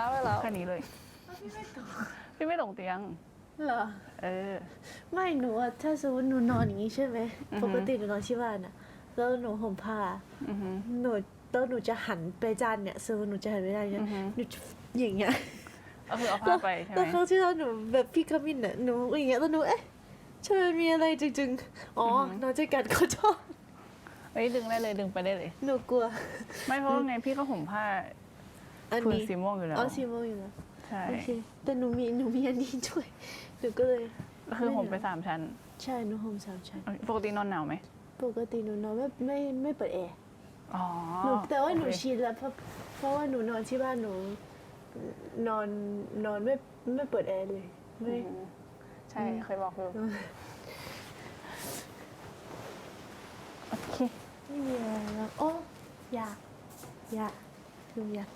บ้านไปแล้วแค่นี้เลย พี่ไม่ตกเตียง เหรอ เออ ไม่หนูอะถ้าสมมติหนูนอนอย่างนี้ใช่ไหมอือฮึ ปกติหนูนอนที่บ้านอะแล้วหนูห่มผ้าอือหือ หนูแล้วหนูจะหันไปจานเนี่ยสมมติหนูจะหันไปจานเนี่ยอือฮึ หนูจะอย่างเงี้ยก็คือเอาผ้าไปใช่ไหแล้วมครั้งที่แล้วหนูแบบพี่ขมินอะหนูอย่างเงี้ยแล้วหนูเอ๊ะทำไมมีอะไรจริงๆอ๋อออฮึ นอนด้วยกันเขาชอบเอ้ยดึงได้เลยดึงไปได้เลย หนูกลัว ไม่เพราะว่าไงพี่ก็ห่มผ้า อันผืนนี้สีม่วงอยู่แล้วอ๋อสีม่วงอยู่แล้วใช่โอเคแต่หนูมีหนูมีอันนี้ด้วยหนูก็เลยก็คือห่มไปสามชั้นใช่หนูห่มสามชั้นปกตินอนหนาวไหมปกติหนูนอนไม่ไม่ไม่เปิดแอร์อ๋อหนูแต่ว่าหนูโอเคชินแล้วเพราะเพราะว่าหนูนอนที่บ้านหนูนอนนอนไม่ไม่เปิดแอร์เลยไม่อืมใช่เคยบอกอยู่โอเค ไม่มีอะไรแล้วโอ้อยากอยากหนูอยาก